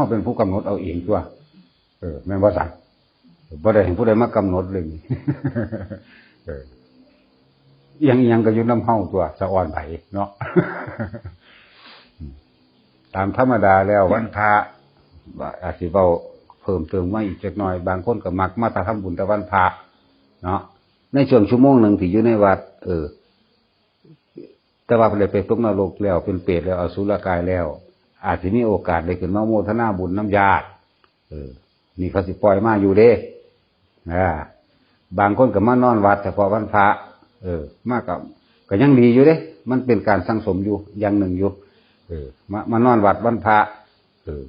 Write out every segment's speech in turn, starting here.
าเป็นผู้กำหนดเอาเองตัวเออแม่นว่าสั่งบ่ได้เห็นผู้ใดมากำหนดเลยเอียงเอียงก็อยู่น้ำเฮาตัวสะอ่อนไผเนาะตามธรรมดาแล้ววันพระอาจสิเว้าเพิ่มเติมมาอีกจักหน่อย บางคนก็มักมาตาทำบุญแต่วันพระเนาะในช่วงชั่วโมงหนึ่งที่อยู่ในวัด เออ แต่ว่าเลยไปตกนรกแล้วเป็นเปรตแล้วอสุรกายแล้ว อาจจะมีโอกาสได้ขึ้นมาโมทนาบุญน้ำญาติเออ นี่เขาสิปล่อยมาอยู่เด้อ่าบางคนก็มานอนวัดเฉพาะวันพระเออ มากกับก็ยังดีอยู่เด้ มันเป็นการสังสมอยู่อย่างหนึ่งอยู่ เออ มามานอนวัดวันพระเออ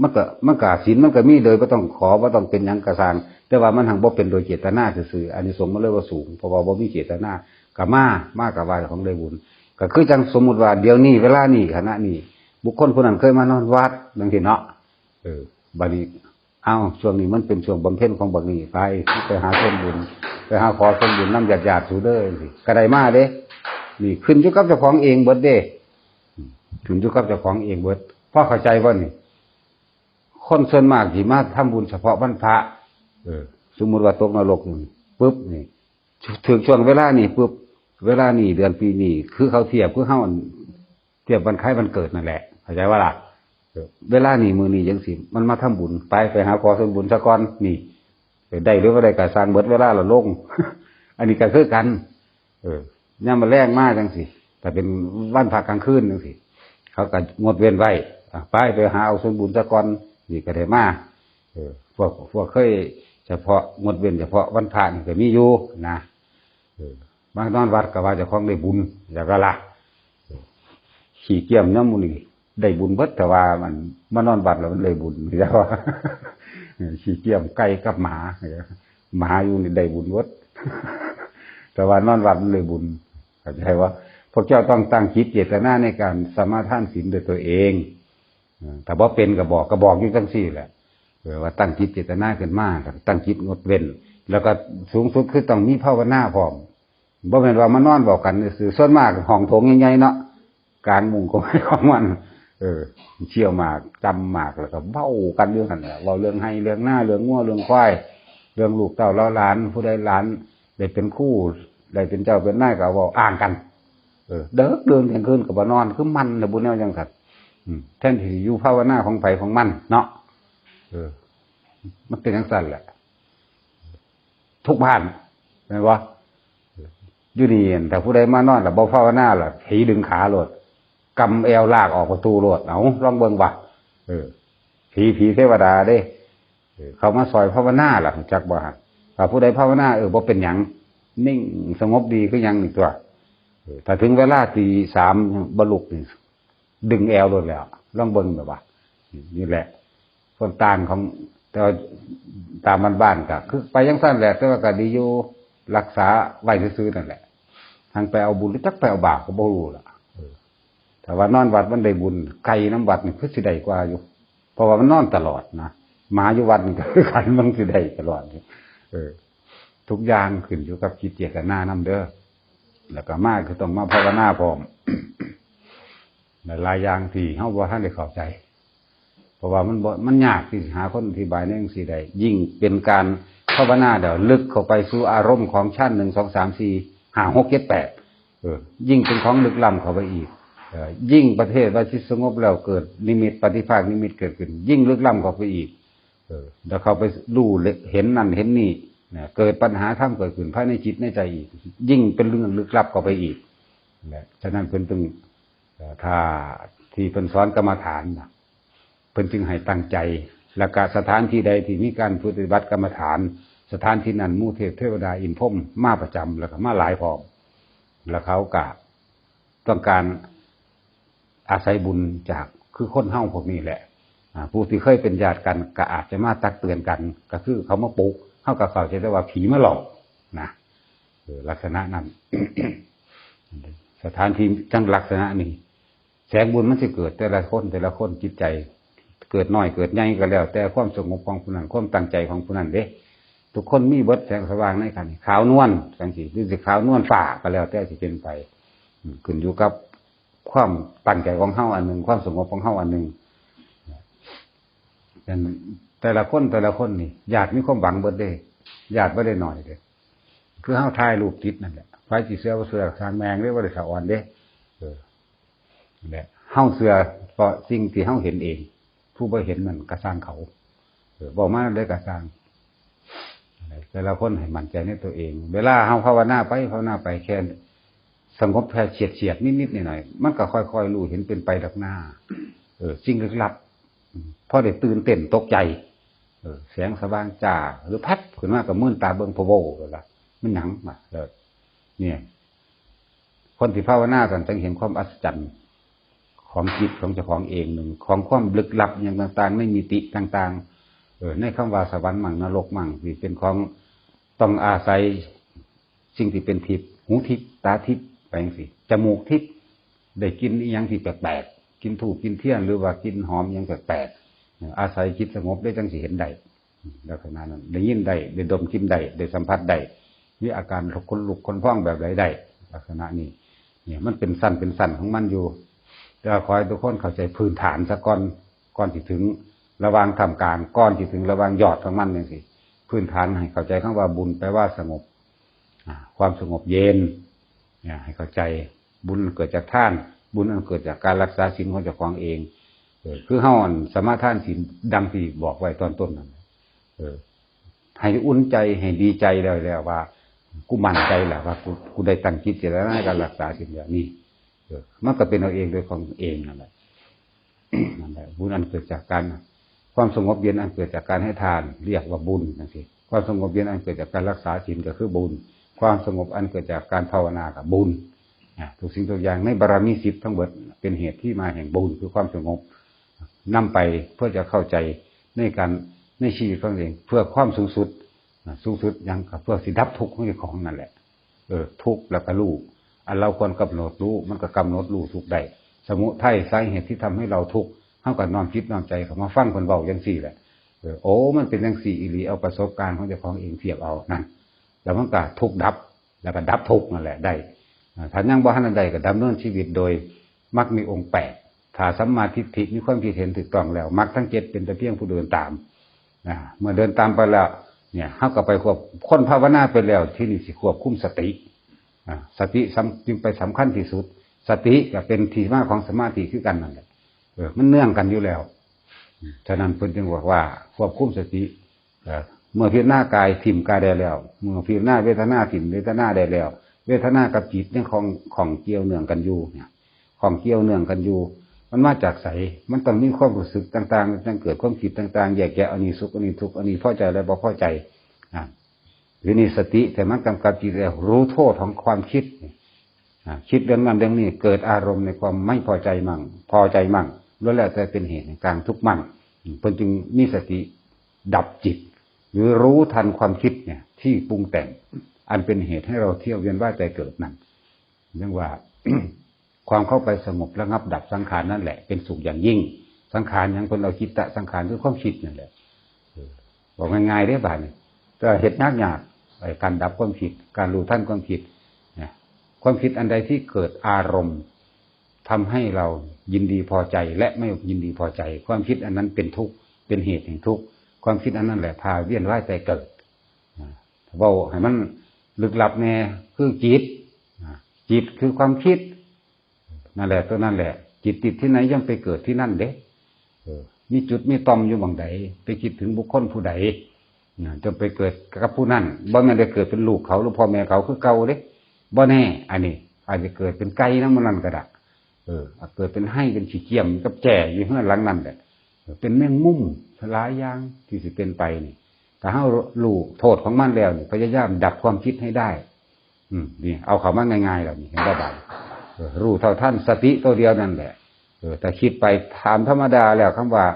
มันก็มันก็ศีลมันก็มีเลยไม่ต้องขอว่าต้องเป็นยังกระสางแต่ว่ามันหังบ่เป็นโดยเจตนาซื่ออันนี้สงมันเลยว่าสูงเพราะว่าบ่มีเจตนากับมามากับว่าของได้บุญก็คือจังสมมุติว่าเดี๋ยวนี้เวลานี้ขณะนี้ บุคคลคนนั้นเคยมานอนวัดดังทีเนาะเออบัดนี้เอ้าช่วงนี้มันเป็นช่วงบำเพ็ญของบักนี้ไปไปหาส่วนบุญไปหาขอส่วนบุญน้ำหยาดๆสู่เด้อสิก็ไดมาเด้นี่ขึ้นอยู่กับเจ้าของเองเบิดเด้ขึ้นอยู่กับเจ้าของเองเบิดพ่อเข้าใจว่านี่คนส่วนมากที่มาทำบุญเฉพาะวันพระเออ สมมติว่าตกนรกนี่ปุ๊บนี่ถึงช่วงเวลานี่ปุ๊บเวลานี่เดือนปีนี่คือเขาเทียบคือเขาเทียบวันคล้ายวันเกิดนั่นแหละ เข้าใจว่าล่ะเวลานี่มือนี่ยังสิมันมาทำบุญไปไปหาขอส่วนบุญสะก่อนนี่ได้หรือว่าได้การสร้างเบิดเวลาเราลง อันนี้ก็คือกัน เออย่ามาแรงมากจังสิแต่เป็นวันพักกลางคืนจังสิเขาก็งดเว้นไว้ไปไปหาเอาส่วนบุญสะก่อนนี่ก็ได้มาเออพวกพวกเคยเฉพาะงดเว้นเฉพาะวันพระนี่ก็มีอยู่นะเออบางนอนวัดก็ว่าจะคล้องได้บุญอย่างก็ละขี่เกี่ยมน้ำมูนี่ ได้บุญเบิดแต่ว่ามันมานอนวัดแล้วมันได้บุญแต่ว่าขี่เกี่ยมไก่กับหมาหมาอยู่นี่ได้บุญเบิดแต่ว่านอนวัดมันเลยบุญเข้าใจว่าพวกเจ้าต้องตั้งคิดเจตนาในการสมาทานศีลโดยตัวเองแต่ว่าเป็นก็บอกก็บอกอยู่ทั้งสี่แหละว่าตั้งจิตเจตนาขึ้นมาครับตั้งจิตงดเว้น แล้วก็สูงสุดคือต้องมีภาวนาพร้อมบ่แม่นว่ามันอนบอกกันคือส่วนมากห้องโถงใหญ่ๆเนาะกลางมุงก็ไม่ของมัน ออ เชี่ยวหมากจำหมากแล้วก็เบ้ากันเรื่องนั้นแหละเว้าเรื่องให้เรื่องหน้าเรื่องงัวเรื่องควายเรื่องลูกเต้าเล่าหลาน ผู้ใดหลานได้เป็นคู่ได้เป็นเจ้าเป็นนายก็เว้าอ่างกัน เออ เด้อเดินกลางคืนก็บ่นอนคือมันนะบุญแนวจังซั่นอืมแทนที่อยู่ภาวนาของไผของมัน เนาะเออ มันเป็นอย่างสั้นแหละทุกบ้านเห็นว่าอยู่นี่เห็นแต่ผู้ใดมานอนแต่บ่ภาวนาล่ะผีดึงขาโลด กำเอวลากออกประตูโลดเอาลองเบิ่งว่ะเออ ผีผีเทวดาเด้เขามาซอยภาวนาล่ะจักบ่ฮะถ้าผู้ใดภาวนาเออบ่เป็นหยังนิ่งสงบดีคือหยังนี่ตัวถ้าถึงเวลาตีสามบลุกนี่ดึงแอวโลดแล้วลองเบิ่งแบบว่านี่แหละคนต่างของแต่ว่าตามบ้านก็คือ ไปยังสั้นแหละแต่ว่าก็ดีอยู่รักษาไว้ซื่อๆนั่นแหละทางไปเอาบุญหรือจักไปเอาบาปก็บ่รู้ล่ะ แต่ว่านอนวัดมันได้บุญไก่น้ำวัดนี่คือสิได้กว่าอยู่ เพราะว่ามันนอนตลอดนะหมาอยู่วัดนี่ก็คือกันมันสิได้ตลอดเออ ทุกอย่างขึ้นอยู่กับจิตเจตนานํเด้อแล้วก็มากคือต้องมาภาวนาพร้อมหลายอย่างที่เฮาบ่ทันได้เข้าใจ เพราะว่ามันบ่มันยากที่หาคนอธิบายในจังซี่ได้ยิ่งเป็นการภาวนาเดี๋ยวลึกเข้าไปสู่อารมณ์ของชั้นหนึ่งสองสามสี่ห้าหกเจ็ดแปดเออ ยิ่งเป็นของลึกล้ำเข้าไปอีก ยิ่งประเทศว่าที่สงบแล้วเกิดนิมิตปฏิภาคนิมิตเกิดขึ้น ยิ่งลึกล้ำเข้าไปอีกเออแล้วเขาไปดูเห็นนั่นเห็นนี่เนี่ยเกิดปัญหาท่ามเกิดขึ้นภายในจิตในใจอีก ยิ่งเป็นเรื่องลึกลับเข้าไปอีกนะฉะนั้นเพิ่นต้องถ้าที่เพิ่นสอนกรรมฐานนะเพิ่นจึงให้ตั้งใจแล้วก็สถานที่ใดที่มีการปฏิบัติกรรมฐาน สถานที่นั้นมู่เทพเทวดาอินพมมาประจำแล้วก็มาหลายพร้อมแล้วเขาก็ต้องการ อาศัยบุญจากคือคนเฮ้าพวกนี้แหละผู้ที่เคยเป็นญาติกันก็อาจจะมาตักเตือนกัน ก็คือเขามาปลุกเฮากับเขาใจได้ว่าผีมาหลอกนะลักษณะนั้นสถานที่จังลักษณะนี้แสงบุญมันจะเกิดแต่ละคนแต่ละคนจิตใจ เกิดน้อยเกิดใหญ่ก็แล้ว แต่ความสงบของผู้นั้นความตั้งใจของผู้นั้นเด้ทุกคนมีเบิดแสงสว่างในกันขาวนวลสังสีหรือสิขาวนวลฝ่าก็แล้วแต่สิเป็นไปขึ้นอยู่กับ ความตั้งใจของเฮาอันหนึ่งความสงบของเฮาอันหนึ่งอย่างแต่ละคนแต่ละคนนี่ญาติมีความหวังเบิดเด้ญาติบ่ได้หน่อยเด้คือเฮาถ่ายรูปติดนั่นแหละไฟสิเสื้อบ่เสือทางแมงเด้บ่ได้สะอ่อนเด้เออนั่นแหละเฮาเสือเพราะสิ่งที่เฮาเห็นเอง ผู้บ่เห็นมันก็สร้างเขาเออบอกมาเลยก็สร้างแหละแต่ละคนให้มั่นใจในตัวเอง เวลาเฮาภาวนาไปภาวนาไปแค่ สงบแค่เฉียดเฉียดๆนิดๆหน่อยๆมันก็ค่อยๆรู้เห็นเป็นไปดักหน้า เออสิ่งลึกลับอืมพอได้ตื่นเต้นตกใจ เออแสงสว่างจ้าหรือพัดขึ้นมากับมื่นตาเบิงพะโวเลยล่ะมันหยังมาเลยเนี่ย คนที่ภาวนากันจึงเห็นความอัศจรรย์ของจิตของเจ้าของเองหนึ่งของความลึกลับอย่างต่างๆในมิติต่าง ๆ เออในคำว่าสวรรค์มั่งนรกมั่งที่เป็นของต้องอาศัยสิ่งที่เป็นทิพย์หูทิพย์ตาทิพย์ ไปย่างสิจมูกทิพย์ได้กินอหยังที่แปลกๆกินถูกกินเที่ยงหรือว่ากินหอมอหยังแปลกๆอาศัยจิตสงบได้จังสิเห็นได้ลักษณะนั้นได้ยินได้ได้ดมกินได้ได้สัมผัสได้มีอาการคนลุกคนพ้องแบบใดได้ลักษณะนี้ เนี่ย มันเป็นสั้นเป็นสั้นของมันอยู่แต่ว่าขอให้ทุกคนเข้าใจพื้นฐานซะก่อนก่อนที่ถึงระวางทำกลางก่อนที่ถึงระวางยอดของมันนี่สิพื้นฐานให้เข้าใจคำว่าบุญแปลว่าสงบความสงบเย็น เนี่ยให้เข้าใจบุญเกิดจากท่าน บุญอันเกิดจากการรักษาศีลของเจ้าของเองเออคือเฮาอนสมาทานศีลดังที่บอกไว้ตอนต้นนั่นเออให้อุ่นใจให้ดีใจแล้วแล้วว่า กูมั่นใจแหละว่ากูกูได้ตั้งจิตเจตนาในการรักษาสิ่งอย่างนี้เออมันก็เป็นเอาเองโดยของเองนั่นแหละนั่นแหละบุญอันเกิดจากการความสงบเย็นอันเกิดจากการให้ทาน เรียกว่าบุญนั่นสิความสงบเย็นอันเกิดจากการรักษาศีลก็คือบุญ ความสงบอันเกิดจากการภาวนากับบุญอะทุกสิ่งทุกอย่างในบารมีสิบทั้งหมดเป็นเหตุที่มาแห่งบุญคือความสงบนำไปเพื่อจะเข้าใจในการในชีวิตของตัวเองเพื่อความสูงสุดสูงสุดยังกับเพื่อสิดับทุกข์ของเจ้าของนั่นแหละ เออ ทุกข์แล้วก็รู้อันเราควรกำหนดรู้มันก็กำหนดรู้ทุกได้สมุทัยสาเหตุที่ทำให้เราทุกข์เท่ากับนอนคิดนอนใจเขามาฟังคนเบาอย่างสี่แหละเออโอ้มันเป็นอย่างสี่อีหลีเอาประสบการณ์ของเจ้าของเองเทียบเอานั่น แล้วมันก็ทุกดับ แล้วก็ดับทุกนั่นแหละได้อ่าถ้ายังบ่ทันใดก็ดำเนินชีวิตโดยมักมีองค์แปดถ้าสัมมาทิฏฐิมีความคิดเห็นถูกต้องแล้วมักทั้งเจ็ดเป็นแต่เพียงผู้เดินตามอ่าเมื่อเดินตามไปแล้วเนี่ยเขาก็ไปควบคนภาวนาไปแล้วที่นี่สิควบคุมสติสติสำจึงไปสำคัญที่สุด สติก็เป็นที่มาของสมาธิคือกันนั่นแหละมันเนื่องกันอยู่แล้วฉะนั้นเพิ่นจึงบอกว่าควบคุมสติ เมื่อพิจารณากายถิ่มกายได้แล้ว เมื่อพิจารณาเวทนาถิ่มเวทนาได้แล้ว เวทนากับจิตเนี่ยของของเกี่ยวเนื่องกันอยู่เนี่ย ของเกี่ยวเนื่องกันอยู่ มันมาจากใสมันต้องมีความรู้สึกต่างๆตั้งเกิดความคิดต่างๆแยกแยะอันนี้สุขอันนี้ทุกข์อันนี้พอใจและบ่พอใจอ่าหรือนี่สติแต่มันกำกับจิตแล้วรู้โทษของความคิดอ่าคิดเรื่องนั้นเรื่องนี้เกิดอารมณ์ในความไม่พอใจมั่ง พอใจมั่งล้วนแล้วแต่เป็นเหตุในกลางทุกข์มั่งเพิ่นจึงมีสติดับจิต หรือรู้ทันความคิดเนี่ย ที่ปรุงแต่ง อันเป็นเหตุให้เราเที่ยวเวียนว่ายแต่เกิดนั่นเรื่องว่าความเข้าไปสงบระงับดับสังขารนั่นแหละเป็นสุขอย่างยิ่ง สังขารอย่างคนเราคิดตะสังขารคือความคิดนั่นแหละบอกง่ายๆได้บ้านี่ก็เหตุยากยากไอ้การดับความคิด การรู้ท่านความคิดนะความคิดอันใดที่เกิดอารมณ์ทำให้เรายินดีพอใจและไม่ยินดีพอใจ ความคิดอันนั้นเป็นทุกข์เป็นเหตุแห่งทุกข์ ความคิดอันนั้นแหละพาเวียนว่ายแต่เกิดเว่าให้มันลึกลับแน่คือจิตจิตคือความคิดนั่นแหละตัวนั่นแหละ จิตติดที่ไหนย่อมไปเกิดที่นั่นเด้เอมีจุดมีตอมอยู่บางใดไปคิดถึงบุคคลผู้ใดจะไปเกิดกับผู้นั้นบ่แม่ได้เกิดเป็นลูกเขาหรือพ่อแม่เขาคือเก่าเด้บ่แน่ อันนี้ อาจจะเกิดเป็นไก่น้ำมันนั่นก็ได้เออเกิดเป็นให้เป็นฉีเกียมกับแจ่อยู่เฮือนหลังนั่นแหละ เป็นแมงมุมหลายอย่างที่สิเป็นไปนี่แต่ถ้ารู้โทษของมันแล้วนี่พยายามดับความคิดให้ได้ อืมนี่เอาเขามาง่ายๆแล้วนี่เห็นบ่บายรู้เท่าท่านสติตัวเดียวนั่นแหละเออแต่คิดไปถามธรรมดาแล้วคำว่า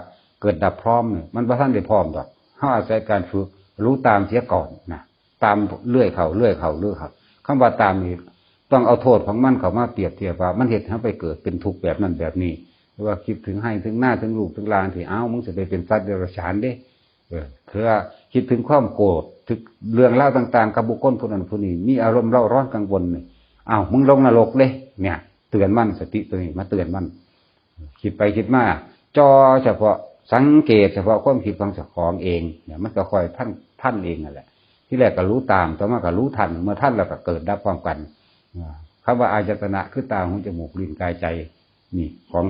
เกิดดับพร้อมเนี่ยมันพระท่านได้พร้อมดอกเขาอาศัยการฝึกรู้ตามเสียก่อนนะตามเลื่อยเขาเลื่อยเขาเลื่อยเขาคำว่าตามนี่ต้องเอาโทษของมันเขามาเปรียบเทียบว่า มันเหตุให้ไปเกิดเป็นทุกข์แบบนั้นแบบนี้ รือว่าคิดถึงให้ถึงหน้าถึงลูกถึงลานที่เอ้ามึงจะไปเป็นสัตว์เดรัจฉานเด้เออเพื่อคิดถึงความโกรธถึงเรื่องเล่าต่างๆกับบุคคลผู้นั้นผู้นี้มีอารมณ์เร่าร้อนกังวลเนี่ยอ้าวมึงลงนรกเลยเนี่ย เตือนมันสติตัวนี้มาเตือนมันคิดไปคิดมาจอเฉพาะสังเกตเฉพาะความคิดของเจ้าของเองเนี่ยมันก็คอยท่านท่านเองนั่นแหละ ที่แรกก็รู้ตามต่อมาก็รู้ทัน เมื่อท่านแล้วก็เกิดดับพร้อมกันคำว่าอายตนะคือตาหูจมูกลิ้นกายใจนี่ของ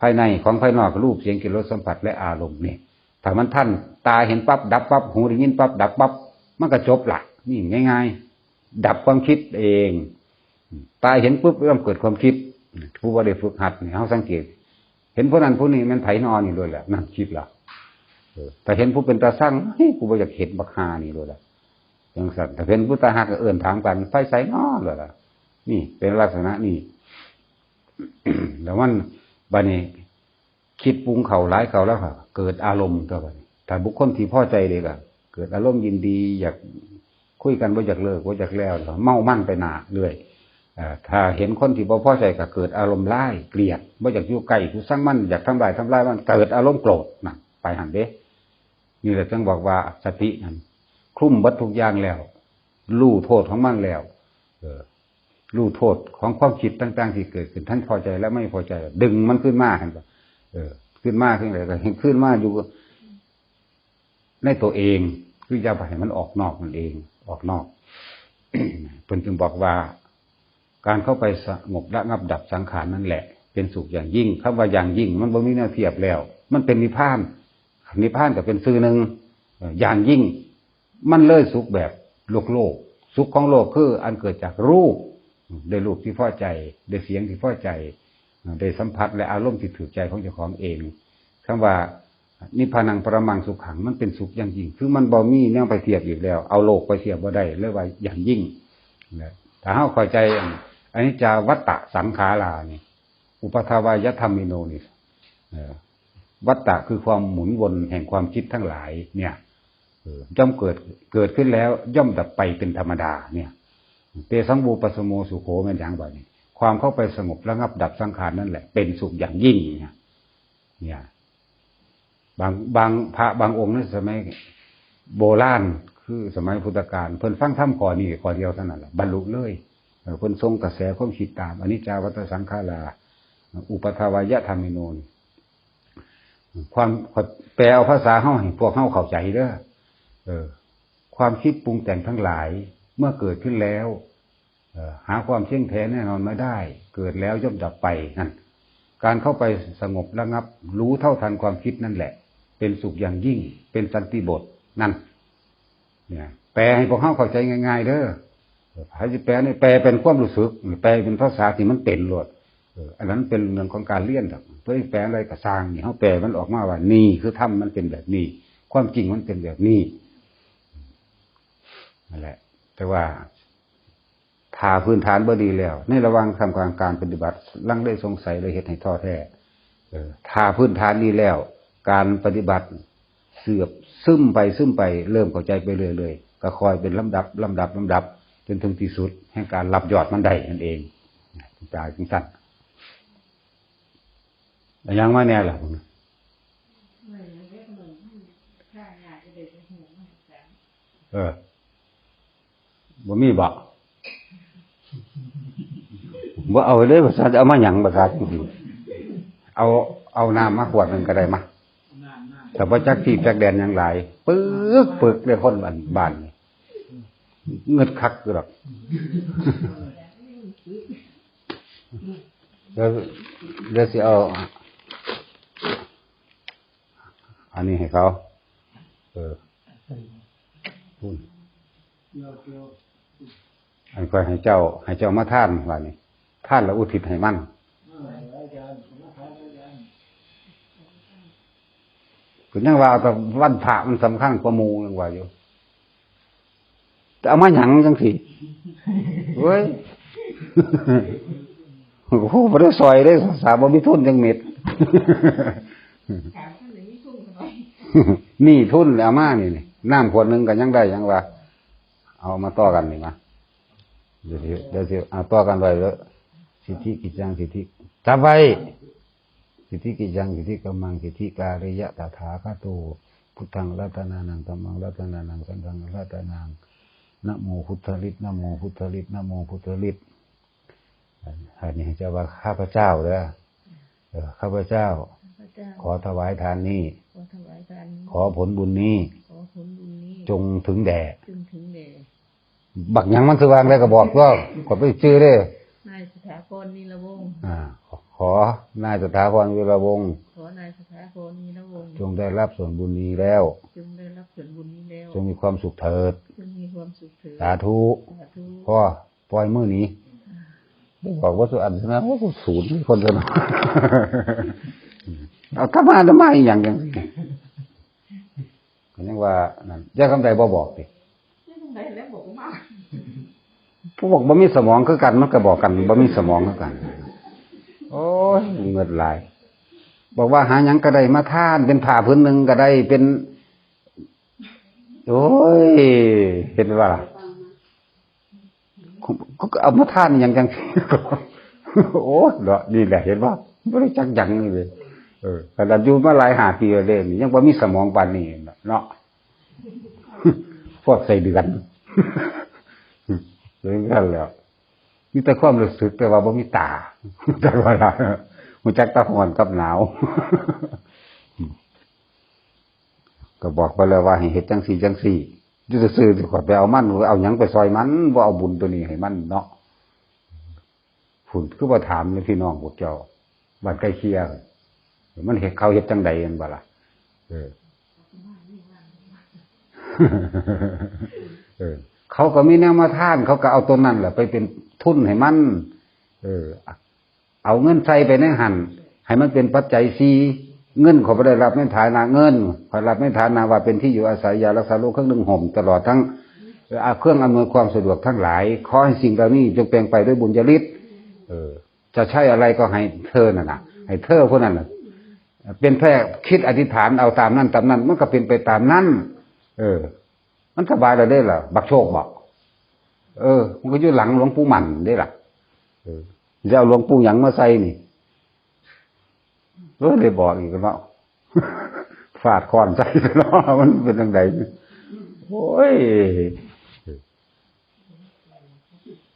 ภายในของภายนอกรูปเสียงกลิ่นรสสัมผัสและอารมณ์นี่ถ้ามันท่านตาเห็นปั๊บดับปั๊บหูได้ยินปั๊บดับปั๊บมันก็จบละนี่ง่าย ๆ ดับความคิดเอง ตาเห็นปุ๊บเริ่มเกิดความคิด ผู้ว่าได้ฝึกหัดเนี่ยเขาสังเกต เห็นผู้นั้นผู้นี้มันไถนอนอยู่เลยแหละนั่นคิดละแต่เห็นผู้เป็นตาสั่งเฮ้ยกูบ่อยากเห็นบักฮานี่เลยละยังสั่นแต่เห็นผู้ตาหักก็เอื่นถามกันไฟใสนอเลยล่ะนี่เป็นลักษณะนี่แล้วมัน บันนี้ คิดปรุงเขาร้ายเขาแล้วค่ะ เกิดอารมณ์ตัวบันนี้ถ้าบุคคลที่พอใจเลยก็เกิดอารมณ์ยินดี อยากคุยกันว่าอยากเลิกว่าอยากแล้วเมามั่นไปหนาเรื่อยถ้าเห็นคนที่บ่พอใจก็เกิดอารมณ์ร้ายเกลียดว่าอยากอยู่ใกล้กูสร้างมันอยากทำลายทำลายมันเกิดอารมณ์โกรธนะไปหันเด้นี่แหละจึงบอกว่าสตินั้นคลุ้มบัดทุกอย่างแล้ว รู้โทษของมันแล้ว เออ รู้โทษของความคิดต่างๆที่เกิดขึ้นท่านพอใจและไม่พอใจ ดึงมันขึ้นมาเห็นปะเออ ขึ้นมาขึ้นอะไรก็เห็นขึ้นมาอยู่ในตัวเองคืออย่าไปให้มันออกนอกมันเอง ออกนอกเพิ่นจึงบอกว่า การเข้าไปสงบระงับดับสังขารนั่นแหละ เป็นสุขอย่างยิ่งคำว่าอย่างยิ่ง มันบ่มีแนวเทียบแล้ว มันเป็นนิพพานนิพพานก็เป็นซื่อหนึ่งเอ่ออย่างยิ่ง มันเลยสุขแบบโลกโลก สุขของโลกคือ อันเกิดจากรูป ได้รูปที่พ่อใจ ได้เสียงที่พ่อใจได้สัมผัสและอารมณ์ที่ถือใจของเจ้าของเองคำว่านิพพานังปรมังสุขขังมันเป็นสุขอย่างยิ่ง คือมันบ่มีแนวไปเทียบอีกแล้ว เอาโลกไปเทียบบ่ได้เลยว่าอย่างยิ่งนะถ้าเฮาเข้าใจอันนี้จาวัตตะสังขารานี่อุปทาวายธรรมิโนนี่วัตตะคือความหมุนวนแห่งความคิดทั้งหลาย เนี่ยย่อมเกิดเกิดขึ้นแล้ว ย่อมดับไปเป็นธรรมดาเนี่ย เตสังบูปสโมสุโขเป็นอย่างแบบนี้ ความเข้าไปสงบระงับดับสังขารนั่นแหละ เป็นสุขอย่างยิ่งเนี่ยเนี่ยบางบางพระบางองค์ในสมัยโบราณคือสมัยพุทธกาลเพิ่นฟังธรรมข้อนี้ข้อเดียวเท่านั้นแหละบรรลุเลยเพิ่นทรงกระแสความคิดตามอนิจจาวัตสังขาราอุปทาวายะธรรมิโนนความแปลเอาภาษาเฮาให้พวกเฮาเข้าใจเด้อเออ ความคิดปรุงแต่งทั้งหลาย เมื่อเกิดขึ้นแล้วหาความเที่ยงแท้แน่นอนไม่ได้ เกิดแล้วย่อมดับไปนั่นการเข้าไปสงบระงับ รู้เท่าทันความคิดนั่นแหละ เป็นสุขอย่างยิ่ง เป็นสันติบทนั่น เนี่ยแปลให้พวกเขาเข้าใจง่ายๆเด้อพระจิแปลนี่แปลเป็นความรู้สึกแปลเป็นภาษาที่มันเป็นหลดอออันนั้นเป็นเรื่องของการเลี่ยนดอกเพื่อแปลอะไรก็สร้างเนี่ยเขาแปลมันออกมาว่า นี่คือธรรมมันเป็นแบบนี้ ความจริงมันเป็นแบบนี้นั่นแหละ แต่ว่าทาพื้นฐานบ่ดีแล้ว ในระหว่างทำการการปฏิบัติลังเลยสงสัยเลยเหตุให้ท้อแท้เออทาพื้นฐานดีแล้ว การปฏิบัติเสือบซึมไปซึมไปเริ่มเข้าใจไปเรื่อยๆก็คอยเป็นลำดับลำดับลำดับ จนถึงที่สุดแห่งการรับยอดมันได้นั่นเองจายจึงสั้นแต่ยังมาแน่ล่ะผมเออ บ่มีบอกว่าเอาเลยภาษาจะเอามาหยังภาษาจริงๆเอาเอาน้ำมาขวดหนึ่งก็ได้มาแต่ว่าจักที่จักแดนหยังหลายปึ๊กปึ๊กเลยคนบ้านบ้านเงิดคักอยู่หรอกเดี๋ยวเดี๋ยวสิเอาอันนี้ให้เขา เออ อันก็ให้เจ้า ให้เจ้ามาท่านว่านี่ท่านแล้วอุทิศให้มั่นคือยังว่าแต่วันพระมันสำคัญกว่าหมูยังว่าอยู่แต่เอามาหยังจังสิเว้ยโอ้โหบ่ได้ซอยได้สาบ่มีทุนจังเม็ดนี่ทุนเอามานี่นี่น้ำขวดหนึงก็ยังได้ยังว่า เอามาต่อกันนี่มาเดี๋ยวสิเดี๋ยวสิเอาต่อกันไว้แล้วสิทธิกิจจังสิทธิจับไว้สิทธิกิจยังสิทธิกำมังสิทธิการิยะตถาคาโตพุทธังรัตนานังธรรมังรัตนานังสังฆังรัตนังนะโมพุทธลิตนะโมพุทธลิตนะโมพุทธลิตอันนี้จะว่าข้าพเจ้าเด้อเออข้าพเจ้าพระจ้าขอถวายทานนี้ขอถวายทานนี้ ขอผลบุญนี้ขอผลบุญนี้จงถึงแด่จงถึงแด่ บักหยังมันสว่างแล้วก็บอกว่าขอไปชื่อเด้อนายสถาพรนิรวงศ์อ่า ขอนายสถาพรวิรวงศ์ขอนายสถาพรนิรวงศ์จงได้รับส่วนบุญนี้แล้ว จงได้รับส่วนบุญนี้แล้วจงมีความสุขเถิด จงมีความสุขเถิดสาธุสาธุพ่อปล่อยมือหนี้บอกว่าสุอันใช่ไหมว่าศูนย์คนจะเนาะเอากลับมาทำไมอย่างอย่างนี้ก็ยังว่านั่นยาคำใดบ่บอกดิ ไม่ต้องได้แล้วบอกมา ผู้บอกบ่มีสมองคือกันมันก็บอกกันบ่มีสมองคือกัน โอ้ยเงินหลาย บอกว่าหาหยังก็ได้มาท่าน เป็นผ้าพื้นหนึ่งก็ได้เป็นโอ้ยเห็นว่าล่ะก็ก็เอามาท่านอย่างจังโอ้ยเนาะนี่แหละเห็นว่าไม่ได้จักหยังเลย เออขนาดอยู่มาหลายหาปีแล้วเล่นี่ยังบ่มีสมองปานนี้เนาะพวกใส่เดือน เลยกันแล้วมีแต่ความรู้สึกแต่ว่าบ่มีตาแต่ว่าล่ะมันจักตะหอนกับหนาวก็บอกไปแล้วว่าให้เฮ็ดจังสี่จังสี่ยูจะซื้อๆสิขอไปเอามันเอาหยังไปซอยมันว่าเอาบุญตัวนี้ให้มันเนาะฝุ่นคือว่าถามเลยพี่น้องพวกเจ้าบ้านใกล้เคียงมันเห็ดเขาเฮ็ดจังใดกันบ่ล่ะเออ เออ เขาก็มีแนวมาท่าน เขาก็เอาตัวนั้นแหละไปเป็นทุนให้มันเออ เอาเงินใส่ไปในหันให้มันเป็นปัจจัยซีเงินเขาไม่ได้รับในฐานะเงินขอรับในฐานะว่าเป็นที่อยู่อาศัยยารักษาโรคเครื่องนึ่งห่มตลอดทั้งเครื่องอำนวยความสะดวกทั้งหลาย ขอให้สิ่งเหล่านี้จงเปลี่ยนไปด้วยบุญญาฤทธิ์เออ จะใช่อะไรก็ให้เธอน่ะนะให้เธอผู้นั้นน่ะเป็นแค่คิดอธิษฐานเอาตามนั้นตามนั้น มันก็เป็นไปตามนั้น เออ มันสบายเลยได้หรอบักโชคบอก เออ มันก็อยู่หลังหลวงปู่หมันได้ล่ะเออจะเอาหลวงปู่หยังมาใส่นี่เออเลยบอกอีกเนาะฟาดคอนใส่เนาะมันเป็นยังไงโอ้ย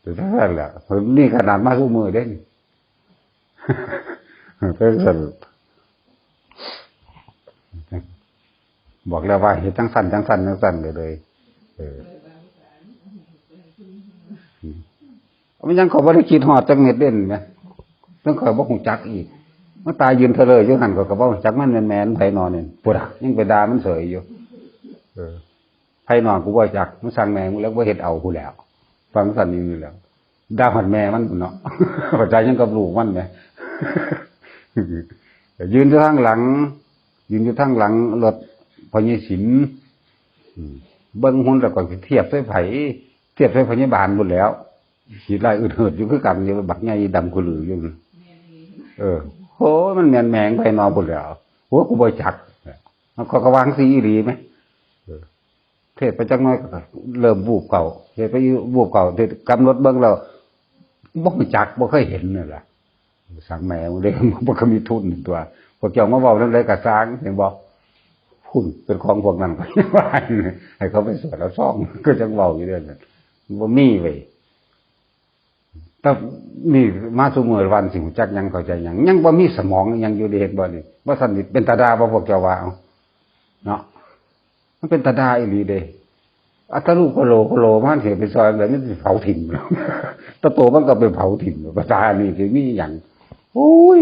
แต่ถ้าแหละผมนี่ขนาดมาสู้มือได้นี่เป็นสันบอกแล้วว่าเห็นจังสั้นจังสั้นจังสั้นเลยเลย มันยังขอบริคิดหอดจังเม็ดเด่นไหมต้องคอยบอกหูจักอีกมันตายยืนเธอเลยยุ่หันก็กระบอกจักมันแมนแมนไผนอนเนี่ยปวดยังไปดามันเสยอยู่ไผนอนกูว่าจักมันสั่งแมงแล้วว่าเห็ดเอากูแล้ว ฟังสั่นนี่แล้วดาหันแม่มันเนาะปัจจัยยังกับลูกมันไหมยืนอยู่ทางหลัง ยืนอยู่ทางหลังรถพญศิลป์อืม เบิ้งหุ่นแล้วก็เทียบใส่ไผเทียบใส่พญบาลหมดแล้วขีดลายอืดเหิดอยู่คือกันอยู่บักใหญ่ดำกุหลืออยู่เออโหมันแมนแมงไปนอนหมดแล้วหัวกูบ่จักมันก็กระวางสีอีหลีไหมเทศไปจังน้อยก็เริ่มบูบเก่าเทศไปบูบเก่าเทศกำหนดเบิ้งแล้วบ่จักบ่เคยเห็นนี่แหละสั่งแมวเด้มันก็มีทุนตัวพวกเจ้ามาเว้านั่นเลยกับสร้างเห็นบอก พุ่นเป็นของพวกนั้นก็ยังว่าอยู่ให้เขาไปสวดแล้วซ่องก็จังเว้าอยู่เรื่อยนั้นบ่มีเว้ยแต่นี่มาสมือวันสิหูจักยังเข้าใจยังยังบ่มีสมองยังอยู่ในเหตุบ่นี่บ่สนิทเป็นตาดาบ่พวกเจ้าว่าเอาเนาะมันเป็นตาดาอีหลีเด้อัตลูกโคโลโคโลมันเสียไปซอยแบบนี้เผาถิ่มแล้วตะโตมันก็ไปเผาถิ่มภาษานี่คือมีอย่างโอ้ย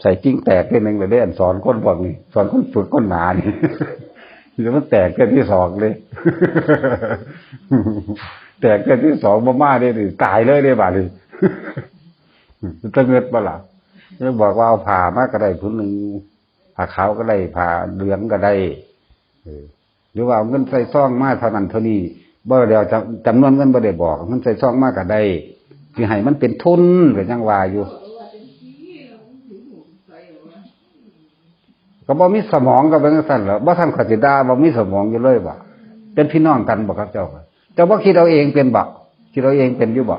ใส่จิ้งแตกเป็นหนึ่งเลยได้สอนคนพวกนี้สอนคนฝึกคนหนานี่เดี๋ยวมันแตกแค่ที่สองเลย แตกแค่ที่สองมาม่าได้ดิตายเลยได้บ่าดิจะเงิดบ่ล่ะจะบอกว่าเอาผ่ามากก็ได้ทุนหนึ่งผ่าขาวก็ได้ผ่าเหลืองก็ได้หรือว่าเอาเงินใส่ซองมาเท่านั้นเท่านี้บ่เดียวจำนวนเงินบ่ได้บอกเงินใส่ซองมากก็ได้ที่ให้มันเป็นทุนก็ยังว่าอยู่ ก็บ่มีสมองก็เป็นจังซั่นเหรอบ่ท่านขจิดาบ่มีสมองอยู่เลยบ่เป็นพี่น้องกันบ่ครับเจ้าค่ะเจ้าบ่คิดเอาเองเป็นบ่คิดเอาเองเป็นอยู่บ่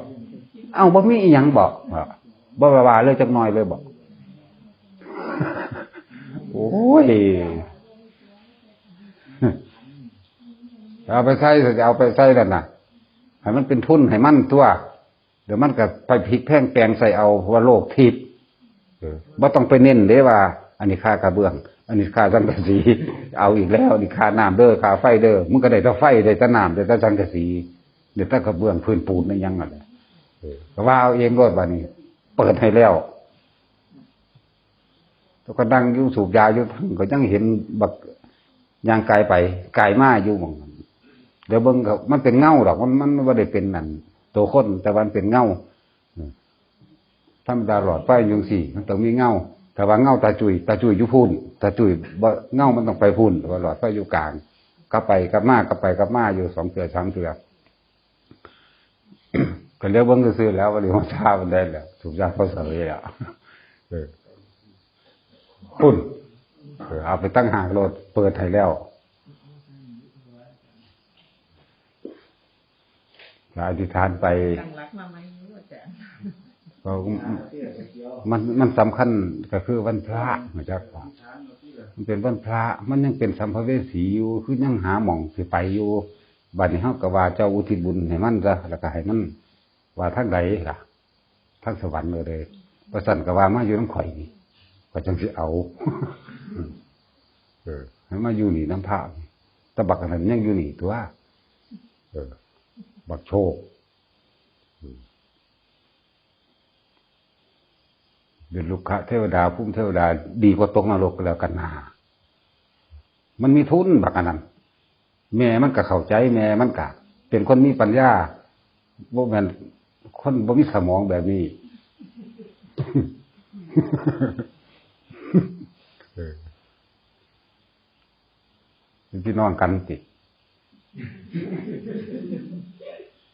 เอ้าบ่มีอีหยังบ่บ่บ่ว่าเลยจักหน่อยเลยบ่โอ้ยเอาไปใส่จะเอาไปใส่แล้วน่ะให้มันเป็นทุนให้มันตัว เดี๋ยวมันก็ไปพลิกแพลงแปลงใส่เอาว่าโลกทิพย์เออบ่ต้องไปเน้นเด้ว่า อันนี้ค่ากระเบื้อง อันนี้ค่าสังกะสี เอาอีกแล้วนี่ค่าน้ำเด้อค่าไฟเด้อมึงก็ได้แต่ไฟได้แต่น้ำได้แต่สังกะสีเดี๋ยวแต่กระเบื้องพื้นปูนนี่ยังอะเออก็ว่าเอาเองรถบัดนี้ เปิดให้แล้วแล้วก็ดังยู่สูบยาอยู่ทั้งก็ยังเห็นบักยางไกลไปไกลมาอยู่มองนั้นเดี๋ยวเบิ่งก็มันเป็นเงาดอกมันมันบ่ได้เป็นนั่นตัวคนแต่วันเป็นเงาธรรมดาหลอดไฟยุงสี่ มันต้องมีเงา แต่ว่าเงาตาจุยตาจุยอยู่พุ่นตาจุยเงามันต้องไปพุ่นแต่ว่าหลอดไฟอยู่กลางกลับไปกลับมากลับไปกลับมาอยู่สองเถื่อสามเถื่อก็เรียกเบิ้งซื้อแล้ววันนี้มาชามันได้แล้วถูกยาเขาเสยแล้วพุ่นเอาไปตั้งหากรถเปิดให้แล้วแล้วอธิษฐานไปตั้งรักมาไหม ก็มันมันสำคัญก็คือวันพระมาจากมันเป็นวันพระ มันยังเป็นสัมภเวสีอยู่คือยังหาหม่องสิไปอยู่บัดนี้เฮาก็ว่าเจ้าอุทิศบุญให้มันซะแล้วก็ให้มันว่าทางใดล่ะทางสวรรค์เลยประสันก็ว่ามาอยู่น้ำข่อยนี่ก็จังสิเอาเออให้มาอยู่นี่น้ำพระตะบักอันนั้นยังอยู่นี่ตัวเออ บักโชค เดือนลูกคะเทวดาพุ่มเทวดา ดีกว่าตกนรกก็แล้วกันนามันมีทุนบักอันนั้นแม่มันก็เข้าใจแม่มันก็เป็นคนมีปัญญาบ่แม่นคนบ่มีสมองแบบนี้เออเป็นพี่น้องกันติ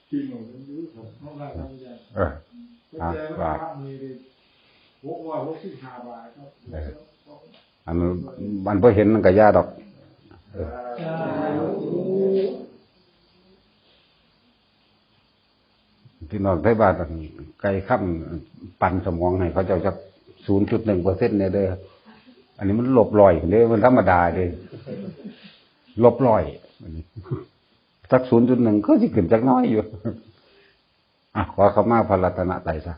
ที่หนูเป็นยุคของห้องราชการใหญ่เออก็อะเจอว่า อันมันพอเห็นมันก็ยาดอกพี่น้องไทยบ้านไก่ข้ามปันสมองให้เขาเจ้าจะศูนย์จุดหนึ่งเปอร์เซ็นต์เนี่ยเด้ออันนี้มันหลบลอยเด้อมันธรรมดาเด้อหลบลอยสักศูนย์จุดหนึ่งก็จะขึ้นจักน้อยอยู่อะขอเข้ามาพระรัตนตรัยซะ